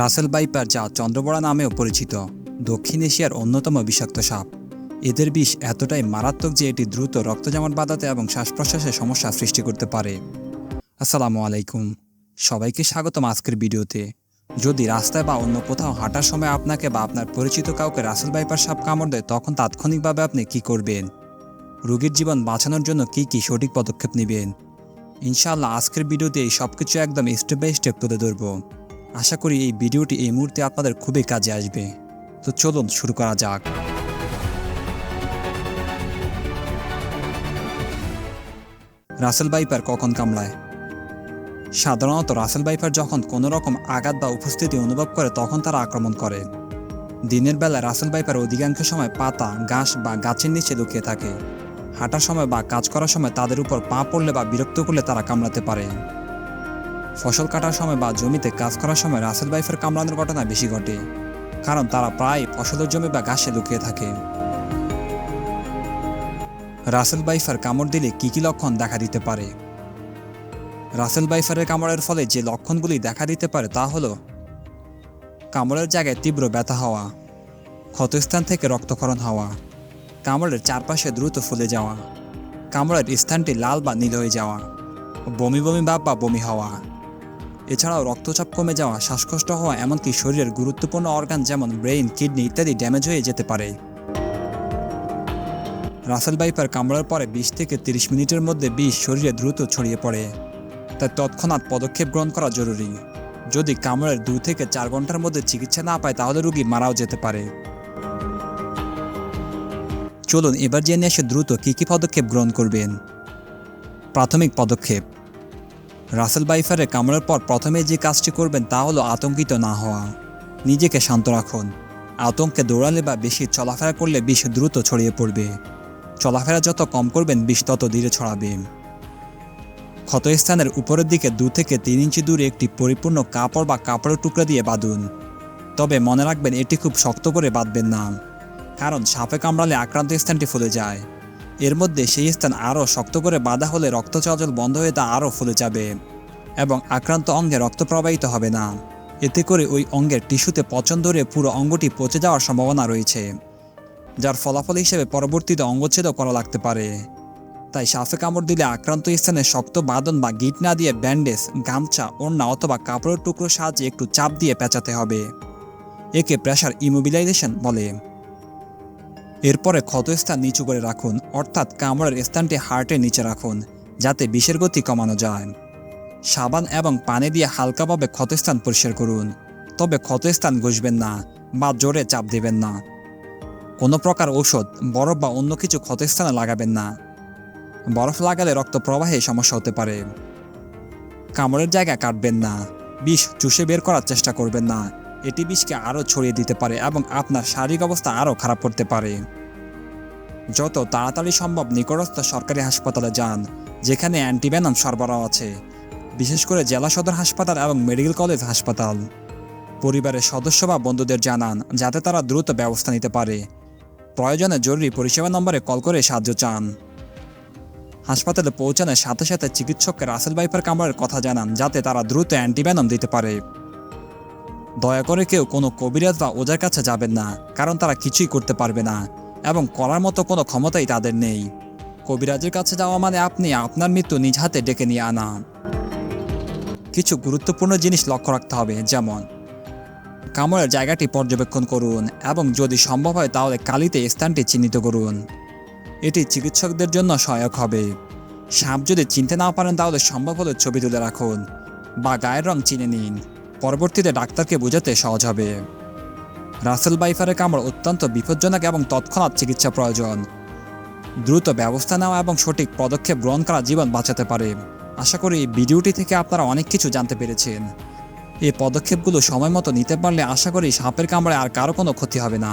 রাসেল বাইপার যা চন্দ্রবড়া নামেও পরিচিত, দক্ষিণ এশিয়ার অন্যতম বিষাক্ত সাপ। এদের বিষ এতটাই মারাত্মক যে এটি দ্রুত রক্তজমাট বাঁধাতে এবং শ্বাস প্রশ্বাসের সমস্যা সৃষ্টি করতে পারে। আসসালামু আলাইকুম। সবাইকে স্বাগতম আজকের ভিডিওতে। যদি রাস্তায় বা অন্য কোথাও হাঁটার সময় আপনাকে বা আপনার পরিচিত কাউকে রাসেল বাইপার সাপ কামড় দেয়, তখন তাৎক্ষণিকভাবে আপনি কি করবেন? রোগীর জীবন বাঁচানোর জন্য কি কি সঠিক পদক্ষেপ নেবেন? ইনশাআল্লাহ আজকের ভিডিওতে এই সব কিছু একদম স্টেপ বাই স্টেপ তুলে ধরব। আশা করি এই ভিডিওটি এই মুহূর্তে আপনাদের খুবই কাজে আসবে। তো চলুন শুরু করা যাক। রাসেল বাইপার কখন কামড়ায়? সাধারণত রাসেল বাইপার যখন কোনো রকম আঘাত বা উপস্থিতি অনুভব করে, তখন তারা আক্রমণ করে। দিনের বেলা রাসেল বাইপার অধিকাংশ সময় পাতা, ঘাস বা গাছের নিচে লুকিয়ে থাকে। হাঁটার সময় বা কাজ করার সময় তাদের উপর পা পড়লে বা বিরক্ত করলে তারা কামড়াতে পারে। ফসল কাটার সময় বা জমিতে কাজ করার সময় রাসেল বাইফের কামড়ানোর ঘটনা বেশি ঘটে, কারণ তারা প্রায় ফসলের জমি বা ঘাসে লুকিয়ে থাকে। রাসেল বাইফার কামড় দিলে কি কি লক্ষণ দেখা দিতে পারে? রাসেল বাইফারের কামড়ের ফলে যে লক্ষণগুলি দেখা দিতে পারে তা হলো, কামড়ের জায়গায় তীব্র ব্যথা হওয়া, ক্ষতস্থান থেকে রক্তক্ষরণ হওয়া, কামড়ের চারপাশে দ্রুত ফুলে যাওয়া, কামড়ের স্থানটি লাল বা নীল হয়ে যাওয়া, বমি বমি ভাব বা বমি হওয়া। এছাড়াও রক্তচাপ কমে যাওয়া, শ্বাসকষ্ট হওয়া, এমনকি শরীরের গুরুত্বপূর্ণ অর্গান যেমন ব্রেইন কিডনি ইত্যাদি ড্যামেজ হয়ে যেতে পারে। রাসেল বাইপার কামড়ার পরে বিশ থেকে তিরিশ মিনিটের মধ্যে বিষ শরীরে দ্রুত ছড়িয়ে পড়ে। তাই তৎক্ষণাৎ পদক্ষেপ গ্রহণ করা জরুরি। যদি কামড়ের দু থেকে চার ঘণ্টার মধ্যে চিকিৎসা না পায়, তাহলে রোগী মারাও যেতে পারে। চলুন এবার জেনে এসে দ্রুত কী কী পদক্ষেপ গ্রহণ করবেন। প্রাথমিক পদক্ষেপ রাসেল বাইফারে কামড়ার পর প্রথমে যে কাজটি করবেন তা হলো আতঙ্কিত না হওয়া। নিজেকে শান্ত রাখুন। আতঙ্কে দৌড়ালে বা বেশি চলাফেরা করলে বিষ দ্রুত ছড়িয়ে পড়বে। চলাফেরা যত কম করবেন, বিষ তত ধীরে ছড়াবে। ক্ষতস্থানের উপরের দিকে দু থেকে তিন ইঞ্চি দূরে একটি পরিপূর্ণ কাপড় বা কাপড়ের টুকরা দিয়ে বাঁধুন। তবে মনে রাখবেন, এটি খুব শক্ত করে বাঁধবেন না। কারণ সাপে কামড়ালে আক্রান্ত স্থানটি ফুলে যায়। এর মধ্যে সেই স্থান আরও শক্ত করে বাঁধা হলে রক্ত চলাচল বন্ধ হয়ে তা আরও ফুলে যাবে এবং আক্রান্ত অঙ্গে রক্ত প্রবাহিত হবে না। এতে করে ওই অঙ্গের টিস্যুতে পচন ধরে পুরো অঙ্গটি পচে যাওয়ার সম্ভাবনা রয়েছে, যার ফলাফল হিসেবে পরবর্তীতে অঙ্গচ্ছেদও করা লাগতে পারে। তাই সাপে কামড় দিলে আক্রান্ত স্থানে শক্ত বাঁধন বা গিট না দিয়ে ব্যান্ডেজ, গামছা, ওড়না অথবা কাপড়ের টুকরো সাহায্যে একটু চাপ দিয়ে পেঁচাতে হবে। একে প্রেশার ইমোবিলাইজেশন বলে। এরপরে ক্ষতস্থান নিচু করে রাখুন, অর্থাৎ কামড়ের স্থানটি হার্টের নিচে রাখুন, যাতে বিষের গতি কমানো যায়। সাবান এবং পানি দিয়ে হালকাভাবে ক্ষতস্থান পরিষ্কার করুন, তবে ক্ষতস্থান ঘষবেন না বা জোরে চাপ দেবেন না। কোনো প্রকার ঔষধ, বরফ বা অন্য কিছু ক্ষতস্থানে লাগাবেন না। বরফ লাগালে রক্ত প্রবাহে সমস্যা হতে পারে। কামড়ের জায়গা কাটবেন না, বিষ চুষে বের করার চেষ্টা করবেন না। এটি বিষকে আরও ছড়িয়ে দিতে পারে এবং আপনার শারীরিক অবস্থা আরও খারাপ করতে পারে। যত তাড়াতাড়ি সম্ভব নিকটস্থ সরকারি হাসপাতালে যান, যেখানে অ্যান্টিভেনম সরবরাহ আছে, বিশেষ করে জেলা সদর হাসপাতাল এবং মেডিকেল কলেজ হাসপাতাল। পরিবারের সদস্য বা বন্ধুদের জানান, যাতে তারা দ্রুত ব্যবস্থা নিতে পারে। প্রয়োজনে জরুরি পরিষেবা নম্বরে কল করে সাহায্য চান। হাসপাতালে পৌঁছানোর সাথে সাথে চিকিৎসককে রাসেল বাইপার কামড়ের কথা জানান, যাতে তারা দ্রুত অ্যান্টিভেনম দিতে পারে। দয়া করে কেউ কোনো কবিরাজ বা ওজার কাছে যাবেন না, কারণ তারা কিছুই করতে পারবে না, এবং করার মতো কোনো ক্ষমতাই তাদের নেই। কবিরাজের কাছে যাওয়া মানে আপনি আপনার মৃত্যু নিজ হাতে ডেকে নিয়ে আনা। কিছু গুরুত্বপূর্ণ জিনিস লক্ষ্য রাখতে হবে, যেমন কামড়ের জায়গাটি পর্যবেক্ষণ করুন, এবং যদি সম্ভব হয় তাহলে কালিতে স্থানটি চিহ্নিত করুন। এটি চিকিৎসকদের জন্য সহায়ক হবে। সাপ যদি চিনতে না পারেন তাহলে সম্ভব হলে ছবি তুলে রাখুন, বা গায়ের রং চিনে নিন। পরবর্তীতে ডাক্তারকে বোঝাতে সহজ হবে। রাসেল বাইফারের কামড় অত্যন্ত বিপজ্জনক এবং তৎক্ষণাৎ চিকিৎসা প্রয়োজন। দ্রুত ব্যবস্থা নেওয়া এবং সঠিক পদক্ষেপ গ্রহণ করা জীবন বাঁচাতে পারে। আশা করি ভিডিওটি থেকে আপনারা অনেক কিছু জানতে পেরেছেন। এই পদক্ষেপগুলো সময় মতো নিতে পারলে আশা করি সাপের কামড়ে আর কারও কোনো ক্ষতি হবে না।